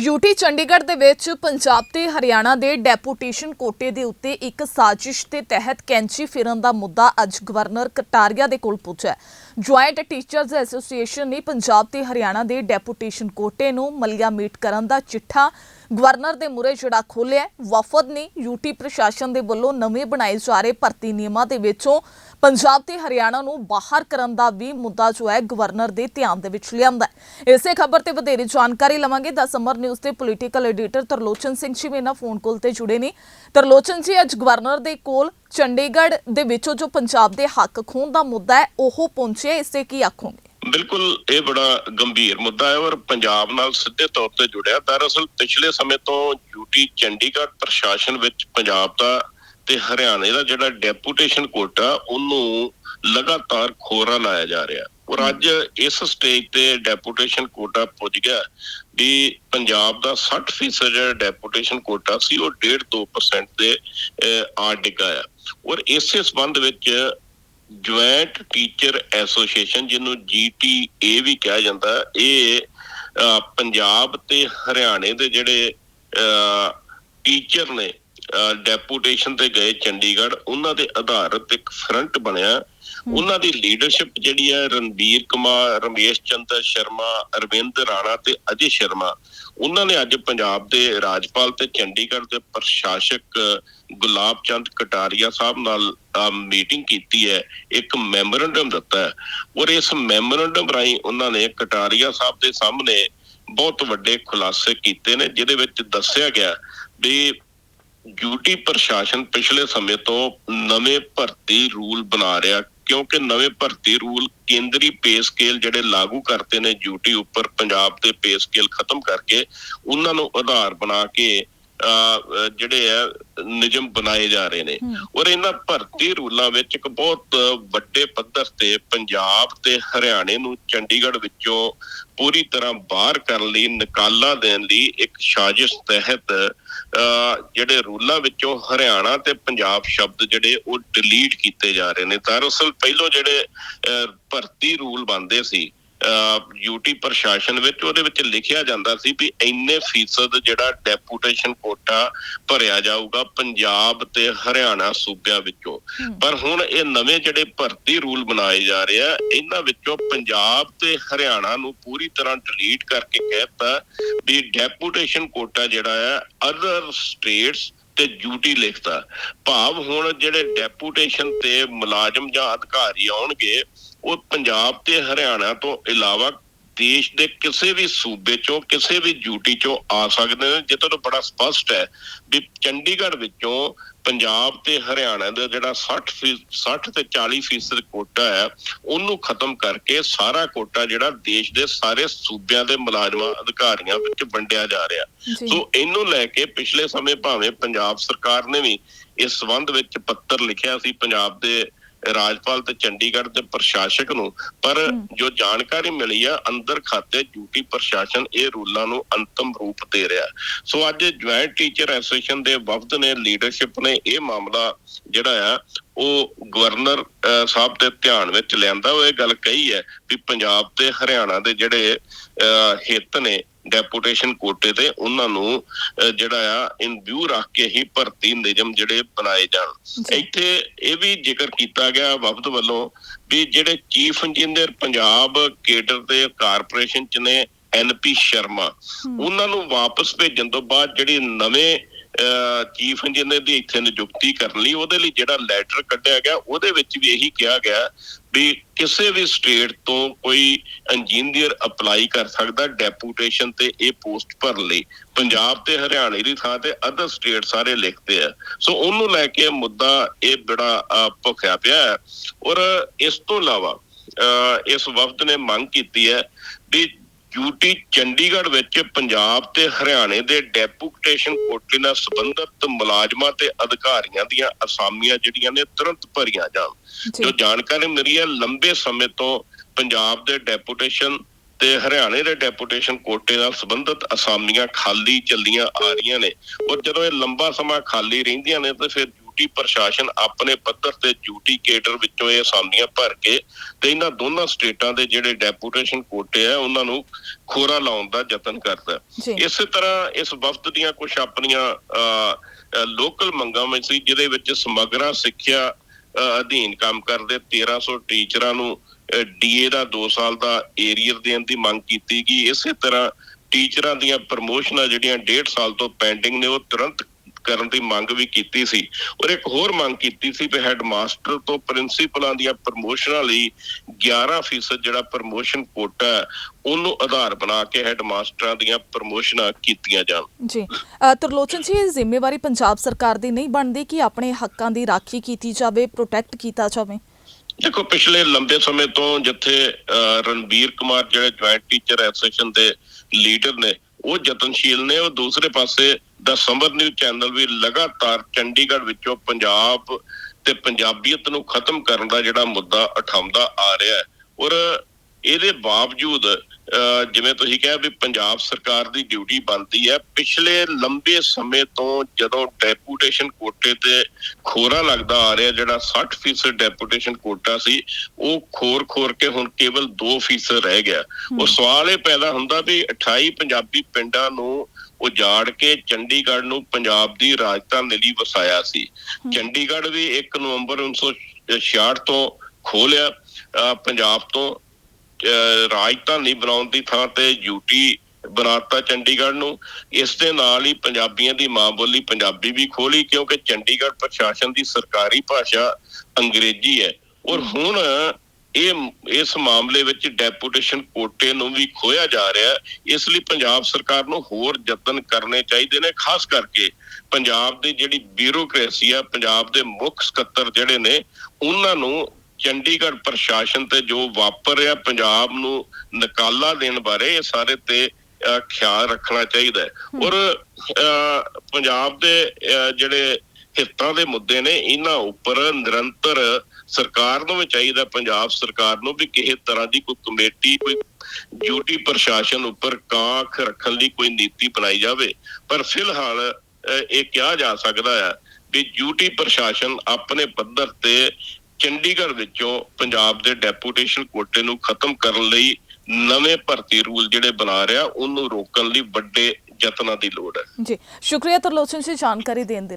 UT Chandigarh ਦੇ ਵਿੱਚ ਪੰਜਾਬ ਤੇ ਹਰਿਆਣਾ ਦੇ ਡੈਪੂਟੇਸ਼ਨ ਕੋਟੇ ਦੇ ਉੱਤੇ ਇੱਕ ਸਾਜ਼ਿਸ਼ ਦੇ ਤਹਿਤ ਕੈਂਚੀ ਫਿਰਨ ਦਾ ਮੁੱਦਾ ਅੱਜ ਗਵਰਨਰ ਕਟਾਰੀਆ ਦੇ ਕੋਲ ਪਹੁੰਚਿਆ ਜੁਆਇੰਟ ਟੀਚਰਜ਼ ਐਸੋਸੀਏਸ਼ਨ ਨੇ ਪੰਜਾਬ ਤੇ ਹਰਿਆਣਾ ਦੇ ਡੈਪੂਟੇਸ਼ਨ ਕੋਟੇ ਨੂੰ ਮਲਿਆ ਮੀਟ ਕਰਨ ਦਾ ਚਿੱਠਾ ਗਵਰਨਰ ਦੇ ਮੁਰੇ ਜਿਹੜਾ ਖੋਲਿਆ ਵਫਦ ਨੇ ਯੂਟੀ ਪ੍ਰਸ਼ਾਸਨ ਦੇ ਵੱਲੋਂ ਨਵੇਂ ਬਣਾਏ ਜਾ ਰਹੇ ਭਰਤੀ ਨਿਯਮਾਂ ਦੇ ਵਿੱਚੋਂ ਪੰਜਾਬ ਤੇ ਹਰਿਆਣਾ ਨੂੰ ਬਾਹਰ ਕਰਨ ਦਾ ਵੀ ਮੁੱਦਾ ਜੋ ਹੈ ਗਵਰਨਰ ਦੇ ਧਿਆਨ ਦੇ ਵਿੱਚ ਲਿਆਂਦਾ ਇਸੇ ਖਬਰ ਤੇ ਵਧੇਰੇ ਜਾਣਕਾਰੀ ਲਵਾਂਗੇ। ਦਾ ਸਮਰ ਨਿਊਜ਼ ਦੇ ਪੋਲੀਟੀਕਲ ਐਡੀਟਰ ਤਰਲੋਚਨ ਸਿੰਘ ਜੀ ਮੇਰੇ ਨਾਲ ਫੋਨ ਕੋਲ ਤੇ ਜੁੜੇ ਨੇ। ਤਰਲੋਚਨ ਜੀ, ਅੱਜ ਗਵਰਨਰ ਦੇ ਕੋਲ ਚੰਡੀਗੜ੍ਹ ਦੇ ਵਿੱਚੋਂ ਜੋ ਪੰਜਾਬ ਦੇ ਹੱਕ ਖੋਣ ਦਾ ਮੁੱਦਾ ਹੈ, ਉਹ ਪਹੁੰਚਿਆ ਇਸੇ ਕੀ ਆਖੋਗੇ? ਬਿਲਕੁਲ ਇਹ ਬੜਾ ਗੰਭੀਰ ਮੁੱਦਾ ਹੈ ਔਰ ਪੰਜਾਬ ਨਾਲ ਸਿੱਧੇ ਤੌਰ ਤੇ ਜੁੜਿਆ। ਦਰਅਸਲ ਪਿਛਲੇ ਸਮੇਂ ਤੋਂ ਯੂਟੀ ਚੰਡੀਗੜ੍ਹ ਪ੍ਰਸ਼ਾਸਨ ਵਿੱਚ ਪੰਜਾਬ ਦਾ ਤੇ ਹਰਿਆਣੇ ਦਾ ਜਿਹੜਾ ਡੈਪੂਟੇਸ਼ਨ ਕੋਟਾ ਉਹਨੂੰ ਲਗਾਤਾਰ ਖੋਰਾ ਲਾਇਆ ਜਾ ਰਿਹਾ। ਔਰ ਅੱਜ ਇਸ ਸਟੇਜ ਤੇ ਡੈਪੂਟੇਸ਼ਨ ਕੋਟਾ ਪੁੱਜ ਗਿਆ ਵੀ ਪੰਜਾਬ ਦਾ 60% ਜਿਹੜਾ ਡੈਪੂਟੇਸ਼ਨ ਕੋਟਾ ਸੀ ਉਹ 1.5-2% ਦੇ ਆ ਡਿੱਗਾ ਆ। ਔਰ ਇਸੇ ਸਬੰਧ ਵਿੱਚ ਜੁਆਇੰਟ ਟੀਚਰ ਐਸੋਸੀਏਸ਼ਨ, ਜਿਹਨੂੰ ਜੀਟੀਏ ਵੀ ਕਿਹਾ ਜਾਂਦਾ, ਇਹ ਪੰਜਾਬ ਤੇ ਹਰਿਆਣੇ ਦੇ ਜਿਹੜੇ ਟੀਚਰ ਨੇ ਡੈਪੂਟੇਸ਼ਨ ਤੇ ਗਏ ਚੰਡੀਗੜ੍ਹ, ਉਹਨਾਂ ਦੇ ਆਧਾਰਿਤ ਇੱਕ ਫਰੰਟ ਬਣਿਆ। ਉਹਨਾਂ ਦੀ ਲੀਡਰਸ਼ਿਪ ਜਿਹੜੀ ਹੈ, ਰਣਬੀਰ ਕੁਮਾਰ, ਰਮੇਸ਼ ਚੰਦਰ ਸ਼ਰਮਾ, ਅਰਵਿੰਦ ਰਾਣਾ ਤੇ ਅਜੇ ਸ਼ਰਮਾ, ਉਹਨਾਂ ਨੇ ਅੱਜ ਪੰਜਾਬ ਦੇ ਰਾਜਪਾਲ ਤੇ ਚੰਡੀਗੜ੍ਹ ਦੇ ਪ੍ਰਸ਼ਾਸਕ ਗੁਲਾਬ ਚੰਦ ਕਟਾਰੀਆ ਸਾਹਿਬ ਨਾਲ ਮੀਟਿੰਗ ਕੀਤੀ ਹੈ। ਇੱਕ ਮੈਮੋਰੰਡਮ ਦਿੱਤਾ ਹੈ। ਔਰ ਇਸ ਮੈਮੋਰੰਡਮ ਰਾਹੀਂ ਉਹਨਾਂ ਨੇ ਕਟਾਰੀਆ ਸਾਹਿਬ ਦੇ ਸਾਹਮਣੇ ਬਹੁਤ ਵੱਡੇ ਖੁਲਾਸੇ ਕੀਤੇ ਨੇ, ਜਿਹਦੇ ਵਿੱਚ ਦੱਸਿਆ ਗਿਆ ਵੀ ਡਿਊਟੀ ਪ੍ਰਸ਼ਾਸਨ ਪਿਛਲੇ ਸਮੇਂ ਤੋਂ ਨਵੇਂ ਭਰਤੀ ਰੂਲ ਬਣਾ ਰਿਹਾ ਕਿਉਂਕਿ ਨਵੇਂ ਭਰਤੀ ਰੂਲ ਕੇਂਦਰੀ ਪੇ ਸਕੇਲ ਜਿਹੜੇ ਲਾਗੂ ਕਰਤੇ ਨੇ ਡਿਊਟੀ ਉੱਪਰ ਪੰਜਾਬ ਦੇ ਪੇ ਸਕੇਲ ਖਤਮ ਕਰਕੇ ਉਹਨਾਂ ਨੂੰ ਆਧਾਰ ਬਣਾ ਕੇ ਜਿਹੜੇ ਆ ਨਿਯਮ ਬਣਾਏ ਜਾ ਰਹੇ ਨੇ। ਔਰ ਇਹਨਾਂ ਭਰਤੀ ਰੂਲਾਂ ਵਿੱਚ ਇੱਕ ਬਹੁਤ ਵੱਡੇ ਪੱਧਰ ਤੇ ਪੰਜਾਬ ਤੇ ਹਰਿਆਣੇ ਨੂੰ ਚੰਡੀਗੜ੍ਹ ਵਿੱਚੋਂ ਪੂਰੀ ਤਰ੍ਹਾਂ ਬਾਹਰ ਕਰਨ ਲਈ ਨਿਕਾਲਾ ਦੇਣ ਲਈ ਇੱਕ ਸਾਜ਼ਿਸ਼ ਤਹਿਤ ਜਿਹੜੇ ਰੂਲਾਂ ਵਿੱਚੋਂ ਹਰਿਆਣਾ ਤੇ ਪੰਜਾਬ ਸ਼ਬਦ ਜਿਹੜੇ ਉਹ ਡਿਲੀਟ ਕੀਤੇ ਜਾ ਰਹੇ ਨੇ। ਦਰਅਸਲ ਪਹਿਲੋਂ ਜਿਹੜੇ ਭਰਤੀ ਰੂਲ ਬੰਦੇ ਸੀ ਯੂਟੀ ਪ੍ਰਸ਼ਾਸਨ ਵਿੱਚ ਉਹਦੇ ਵਿੱਚ ਲਿਖਿਆ ਜਾਂਦਾ ਸੀ ਵੀ ਇੰਨੇ ਫੀਸਦ ਜਿਹੜਾ ਡੈਪੂਟੇਸ਼ਨ ਕੋਟਾ ਭਰਿਆ ਜਾਊਗਾ ਪੰਜਾਬ ਤੇ ਹਰਿਆਣਾ ਸੂਬਿਆਂ ਵਿੱਚੋਂ। ਪਰ ਹੁਣ ਇਹ ਨਵੇਂ ਜਿਹੜੇ ਭਰਤੀ ਰੂਲ ਬਣਾਏ ਜਾ ਰਹੇ ਆ ਇਹਨਾਂ ਵਿੱਚੋਂ ਪੰਜਾਬ ਤੇ ਹਰਿਆਣਾ ਨੂੰ ਪੂਰੀ ਤਰ੍ਹਾਂ ਡਿਲੀਟ ਕਰਕੇ ਕਹਿਤਾ ਵੀ ਡੈਪੂਟੇਸ਼ਨ ਕੋਟਾ ਜਿਹੜਾ ਆ ਅਦਰ ਸਟੇਟਸ ਤੇ ਡਿਊਟੀ ਲਿਖਤਾ ਭਾਵ ਹੁਣ ਜਿਹੜੇ ਡੈਪੂਟੇਸ਼ਨ ਤੇ ਮੁਲਾਜ਼ਮ ਜਾਂ ਅਧਿਕਾਰੀ ਆਉਣਗੇ, ਉਹ ਪੰਜਾਬ ਤੇ ਹਰਿਆਣਾ ਤੋਂ ਇਲਾਵਾ ਦੇਸ਼ ਦੇ ਕਿਸੇ ਵੀ ਸੂਬੇ ਚੋਂ ਕਿਸੇ ਵੀ ਡਿਊਟੀ ਚੋਂ ਆ ਸਕਦੇ ਨੇ। ਜਿੱਥੇ ਤੋਂ ਬੜਾ ਸਪਸ਼ਟ ਹੈ ਵੀ ਚੰਡੀਗੜ੍ਹ ਵਿੱਚੋਂ ਪੰਜਾਬ ਤੇ ਹਰਿਆਣਾ ਦਾ ਜਿਹੜਾ 60 ਫੀ- 60 ਤੇ 40 ਫੀਸਦ ਕੋਟਾ ਹੈ ਉਹਨੂੰ ਖਤਮ ਕਰਕੇ ਸਾਰਾ ਕੋਟਾ ਜਿਹੜਾ ਦੇਸ਼ ਦੇ ਸਾਰੇ ਸੂਬਿਆਂ ਦੇ ਮੁਲਾਜ਼ਮਾਂ ਅਧਿਕਾਰੀਆਂ ਵਿੱਚ ਵੰਡਿਆ ਜਾ ਰਿਹਾ। ਜੀ। ਸੋ ਇਹਨੂੰ ਲੈ ਕੇ ਪਿਛਲੇ ਸਮੇਂ ਭਾਵੇਂ ਪੰਜਾਬ ਸਰਕਾਰ ਨੇ ਵੀ ਇਸ ਸੰਬੰਧ ਵਿੱਚ ਪੱਤਰ ਲਿਖਿਆ ਸੀ ਪੰਜਾਬ ਦੇ ਰਾਜਪਾਲ ਤੇ ਚੰਡੀਗੜ੍ਹ ਦੇ ਪ੍ਰਸ਼ਾਸਕ ਨੂੰ ਪਰ ਜੋ ਜਾਣਕਾਰੀ ਮਿਲੀ ਆ ਅੰਦਰ ਖਾਤੇ ਡਿਊਟੀ ਪ੍ਰਸ਼ਾਸਨ ਇਹ ਰੂਲਾਂ ਨੂੰ ਅੰਤਮ ਰੂਪ ਦੇ ਰਿਹਾ। ਸੋ ਅੱਜ ਜੁਆਇੰਟ ਟੀਚਰ ਐਸੋਸੀਏਸ਼ਨ ਦੇ ਵਫਦ ਨੇ ਲੀਡਰਸ਼ਿਪ ਨੇ ਇਹ ਮਾਮਲਾ ਜਿਹੜਾ ਆ ਉਹ ਗਵਰਨਰ ਸਾਹਿਬ ਦੇ ਧਿਆਨ ਵਿੱਚ ਲਿਆਂਦਾ। ਉਹ ਇਹ ਗੱਲ ਕਹੀ ਹੈ ਵੀ ਪੰਜਾਬ ਤੇ ਹਰਿਆਣਾ ਦੇ ਜਿਹੜੇ ਹਿੱਤ ਨੇ ਡੈਪੂਟੇਸ਼ਨ ਕੋਟੇ ਤੇ ਉਹਨਾਂ ਨੂੰ ਜਿਹੜਾ ਆ ਇਨ ਵਿਊ ਰੱਖ ਕੇ ਹੀ ਭਰਤੀ ਨਿਯਮ ਜਿਹੜੇ ਬਣਾਏ ਜਾਣ। ਇੱਥੇ ਇਹ ਵੀ ਜ਼ਿਕਰ ਕੀਤਾ ਗਿਆ ਵਫਦ ਵੱਲੋਂ ਵੀ ਜਿਹੜੇ ਚੀਫ ਇੰਜੀਨੀਅਰ ਪੰਜਾਬ ਕੇਡਰ ਦੇ ਕਾਰਪੋਰੇਸ਼ਨ ਚ ਨੇ ਐਨਪੀ ਸ਼ਰਮਾ ਉਹਨਾਂ ਨੂੰ ਵਾਪਸ ਭੇਜਣ ਤੋਂ ਬਾਅਦ ਜਿਹੜੀ ਨਵੇਂ ਚੀਫ ਇੰਜੀਨੀਅਰ ਦੀ ਇੱਥੇ ਨਿਯੁਕਤੀ ਕਰਨ ਲਈ ਉਹਦੇ ਲਈ ਜਿਹੜਾ ਲੈਟਰ ਕੱਢਿਆ ਗਿਆ ਉਹਦੇ ਵਿੱਚ ਵੀ ਇਹੀ ਕਿਹਾ ਗਿਆ ਵੀ ਕਿਸੇ ਵੀ ਸਟੇਟ ਤੋਂ ਕੋਈ ਇੰਜੀਨੀਅਰ ਅਪਲਾਈ ਕਰ ਸਕਦਾ ਡੈਪੂਟੇਸ਼ਨ ਤੇ ਇਹ ਪੋਸਟ ਭਰਨ ਲਈ। ਪੰਜਾਬ ਤੇ ਹਰਿਆਣੇ ਦੀ ਥਾਂ ਤੇ ਅਦਰ ਸਟੇਟ ਸਾਰੇ ਲਿਖਦੇ ਆ। ਸੋ ਉਹਨੂੰ ਲੈ ਕੇ ਮੁੱਦਾ ਇਹ ਬੜਾ ਅਹ, ਭੁੱਖਿਆ ਪਿਆ ਹੈ। ਔਰ ਇਸ ਤੋਂ ਇਲਾਵਾ ਅਹ, ਇਸ ਵਫਦ ਨੇ ਮੰਗ ਕੀਤੀ ਹੈ ਵੀ ਯੂਟੀ ਚੰਡੀਗੜ੍ਹ ਵਿੱਚ ਪੰਜਾਬ ਤੇ ਹਰਿਆਣੇ ਦੇ ਡੈਪੂਟੇਸ਼ਨ ਕੋਟੇ ਨਾਲ ਸੰਬੰਧਿਤ ਮੁਲਾਜ਼ਮਾਂ ਤੇ ਅਧਿਕਾਰੀਆਂ ਦੀਆਂ ਅਸਾਮੀਆਂ ਜਿਹੜੀਆਂ ਨੇ ਤੁਰੰਤ ਭਰੀਆਂ ਜਾਣ। ਜੀ ਜਾਣਕਾਰੀ ਮਿਲੀ ਹੈ ਲੰਬੇ ਸਮੇਂ ਤੋਂ ਪੰਜਾਬ ਦੇ ਡੈਪੂਟੇਸ਼ਨ ਤੇ ਹਰਿਆਣੇ ਦੇ ਡੈਪੂਟੇਸ਼ਨ ਕੋਟੇ ਨਾਲ ਸੰਬੰਧਿਤ ਅਸਾਮੀਆਂ ਖਾਲੀ ਚੱਲੀਆਂ ਆ ਰਹੀਆਂ ਨੇ। ਔਰ ਜਦੋਂ ਇਹ ਲੰਬਾ ਸਮਾਂ ਖਾਲੀ ਰਹਿੰਦੀਆਂ ਨੇ ਤਾਂ ਫਿਰ ਡਿਊਟੀ ਪ੍ਰਸ਼ਾਸਨ ਆਪਣੇ ਪੱਧਰ ਤੇ ਡਿਊਟੀ ਕੇਡਰ ਵਿੱਚੋਂ ਇਹ ਅਸਾਮੀਆਂ ਭਰ ਕੇ ਤੇ ਇਹਨਾਂ ਦੋਨਾਂ ਸਟੇਟਾਂ ਦੇ ਜਿਹੜੇ ਡੈਪੂਟੇਸ਼ਨ ਕੋਟੇ ਆ ਉਹਨਾਂ ਨੂੰ ਖੋਰਾ ਲਾਉਣ ਦਾ ਯਤਨ ਕਰਦਾ ਇਸੇ ਤਰ੍ਹਾਂ ਇਸ ਵਫਦ ਦੀਆਂ ਕੁਝ ਆਪਣੀਆਂ ਲੋਕਲ ਮੰਗਾਂ ਵਿੱਚ ਸੀ ਜਿਹਦੇ ਵਿੱਚ ਸਮਗਰਾ ਸਿੱਖਿਆ ਅਧੀਨ ਕੰਮ ਕਰਦੇ। 1300 ਟੀਚਰਾਂ ਨੂੰ ਡੀਏ ਦਾ 2 ਸਾਲ ਦਾ ਏਰੀਅਰ ਦੇਣ ਦੀ ਮੰਗ ਕੀਤੀ ਗਈ। ਇਸੇ ਤਰ੍ਹਾਂ ਟੀਚਰਾਂ ਦੀਆਂ ਪ੍ਰਮੋਸ਼ਨਾਂ ਜਿਹੜੀਆਂ 1.5 ਸਾਲ ਤੋਂ ਪੈਂਡਿੰਗ ਨੇ ਉਹ ਤੁਰੰਤ ਕਰਨ ਦੀ ਮੰਗ ਵੀ ਕੀਤੀ ਸੀ। ਔਰ ਇੱਕ ਹੋਰ ਮੰਗ ਕੀਤੀ ਸੀ ਕਿ ਹੈਡਮਾਸਟਰ ਤੋਂ ਪ੍ਰਿੰਸੀਪਲਾਂ ਦੀਆਂ ਪ੍ਰਮੋਸ਼ਨਾਂ ਲਈ 11% ਜਿਹੜਾ ਪ੍ਰਮੋਸ਼ਨ ਕੋਟਾ ਉਹਨੂੰ ਆਧਾਰ ਬਣਾ ਕੇ ਹੈਡਮਾਸਟਰਾਂ ਦੀਆਂ ਪ੍ਰਮੋਸ਼ਨਾਂ ਕੀਤੀਆਂ ਜਾਣ। ਜੀ। ਤਰਲੋਚਨ ਜੀ ਇਹ ਜ਼ਿੰਮੇਵਾਰੀ ਪੰਜਾਬ ਸਰਕਾਰ ਦੀ ਨਹੀਂ ਬਣਦੀ ਕਿ ਆਪਣੇ ਹੱਕਾਂ ਦੀ ਰਾਖੀ ਕੀਤੀ ਜਾਵੇ ਪ੍ਰੋਟੈਕਟ ਕੀਤਾ ਜਾਵੇ? ਦੇਖੋ ਪਿਛਲੇ ਲੰਬੇ ਸਮੇਂ ਤੋਂ ਜਿੱਥੇ ਰਣਬੀਰ ਕੁਮਾਰ ਜਿਹੜੇ ਜੁਆਇੰਟ ਟੀਚਰ ਐਸੋਸੀਏਸ਼ਨ ਦੇ ਲੀਡਰ ਨੇ ਉਹ ਯਤਨਸ਼ੀਲ ਨੇ ਉਹ ਦੂਸਰੇ ਪਾਸੇ ਦਾ ਸਮਰ ਨਿਊਜ਼ ਚੈਨਲ ਵੀ ਲਗਾਤਾਰ ਚੰਡੀਗੜ੍ਹ ਵਿੱਚੋਂ ਪੰਜਾਬ ਤੇ ਪੰਜਾਬੀਅਤ ਨੂੰ ਖਤਮ ਕਰਨ ਦਾ ਜਿਹੜਾ ਮੁੱਦਾ ਉਠਾਉਂਦਾ ਆ ਰਿਹਾ ਹੈ। ਔਰ ਇਹਦੇ ਬਾਵਜੂਦ ਜਿਵੇਂ ਤੁਸੀਂ ਕਿਹਾ ਵੀ ਪੰਜਾਬ ਸਰਕਾਰ ਦੀ ਡਿਊਟੀ ਬਣਦੀ ਹੈ ਪਿਛਲੇ ਲੰਬੇ ਸਮੇਂ ਤੋਂ ਜਦੋਂ ਡੈਪੂਟੇਸ਼ਨ ਕੋਟੇ ਤੇ ਖੋਰਾ ਲੱਗਦਾ ਆ ਰਿਹਾ ਜਿਹੜਾ 60% ਡੈਪੂਟੇਸ਼ਨ ਕੋਟਾ ਸੀ ਉਹ ਖੋਰ-ਖੋਰ ਕੇ ਹੁਣ ਕੇਵਲ 2% ਰਹਿ ਗਿਆ। ਉਹ ਸਵਾਲ ਇਹ ਪੈਦਾ ਹੁੰਦਾ ਵੀ 28 ਪੰਜਾਬੀ ਪਿੰਡਾਂ ਨੂੰ ਉਜਾੜ ਕੇ ਚੰਡੀਗੜ੍ਹ ਨੂੰ ਪੰਜਾਬ ਦੀ ਰਾਜਧਾਨੀ ਲਈ ਵਸਾਇਆ ਸੀ। ਚੰਡੀਗੜ੍ਹ ਵੀ 1 ਨਵੰਬਰ 1966 ਤੋਂ ਖੋਲਿਆ ਪੰਜਾਬ ਤੋਂ ਰਾਜਧਾਨੀ ਬਣਾਉਣ ਦੀ ਥਾਂ ਤੇ ਯੂਟੀ ਬਣਾਤਾ ਚੰਡੀਗੜ੍ਹ ਨੂੰ। ਇਸ ਦੇ ਨਾਲ ਹੀ ਪੰਜਾਬੀਆਂ ਦੀ ਮਾਂ ਬੋਲੀ ਪੰਜਾਬੀ ਵੀ ਖੋਲੀ ਕਿਉਂਕਿ ਚੰਡੀਗੜ੍ਹ ਪ੍ਰਸ਼ਾਸਨ ਦੀ ਸਰਕਾਰੀ ਭਾਸ਼ਾ ਅੰਗਰੇਜ਼ੀ ਹੈ। ਔਰ ਹੁਣ ਇਹ ਇਸ ਮਾਮਲੇ ਵਿੱਚ ਡੈਪੂਟੇਸ਼ਨ ਕੋਟੇ ਨੂੰ ਵੀ ਖੋਇਆ ਜਾ ਰਿਹਾ ਇਸ ਲਈ ਪੰਜਾਬ ਸਰਕਾਰ ਨੂੰ ਹੋਰ ਯਤਨ ਕਰਨੇ ਚਾਹੀਦੇ ਨੇ ਖਾਸ ਕਰਕੇ ਪੰਜਾਬ ਦੀ ਜਿਹੜੀ ਬਿਊਰੋਕ੍ਰੇਸੀ ਆ ਪੰਜਾਬ ਦੇ ਮੁੱਖ ਸਕੱਤਰ ਜਿਹੜੇ ਨੇ ਉਹਨਾਂ ਨੂੰ ਚੰਡੀਗੜ੍ਹ ਪ੍ਰਸ਼ਾਸਨ ਤੇ ਜੋ ਵਾਪਰ ਰਿਹਾ ਪੰਜਾਬ ਨੂੰ ਨਕਾਲਾ ਦੇਣ ਬਾਰੇ ਇਹ ਸਾਰੇ ਤੇ ਖਿਆਲ ਰੱਖਣਾ ਚਾਹੀਦਾ ਹੈ। ਔਰ ਪੰਜਾਬ ਦੇ ਜਿਹੜੇ ਹਿੱਤਾਂ ਦੇ ਮੁੱਦੇ ਨੇ ਇਹਨਾਂ ਉੱਪਰ ਨਿਰੰਤਰ ਸਰਕਾਰ ਨੂੰ ਵੀ ਚਾਹੀਦਾ, ਪੰਜਾਬ ਸਰਕਾਰ ਨੂੰ ਵੀ ਕਿਸੇ ਤਰ੍ਹਾਂ ਦੀ ਕੋਈ ਕਮੇਟੀ, ਕੋਈ ਡਿਊਟੀ ਪ੍ਰਸ਼ਾਸਨ ਉੱਪਰ ਕਾਂਖ ਰੱਖਣ ਲਈ ਕੋਈ ਨੀਤੀ ਬਣਾਈ ਜਾਵੇ। ਪਰ ਫਿਲਹਾਲ ਇਹ ਕਿਹਾ ਜਾ ਸਕਦਾ ਹੈ ਵੀ ਡਿਊਟੀ ਪ੍ਰਸ਼ਾਸਨ ਆਪਣੇ ਪੱਧਰ ਤੇ ਚੰਡੀਗੜ੍ਹ ਵਿੱਚੋਂ ਪੰਜਾਬ ਦੇ ਡੈਪੂਟੇਸ਼ਨ ਕੋਟੇ ਨੂੰ ਖਤਮ ਕਰਨ ਲਈ ਨਵੇਂ ਭਰਤੀ ਰੂਲ ਜਿਹੜੇ ਬਣਾ ਰਿਹਾ, ਉਹਨੂੰ ਰੋਕਣ ਲਈ ਵੱਡੇ ਯਤਨਾਂ ਦੀ ਲੋੜ ਹੈ। ਜੀ, ਸ਼ੁਕਰੀਆ ਤਰਲੋਚਨ ਜੀ ਜਾਣਕਾਰੀ ਦੇਣ ਦੇ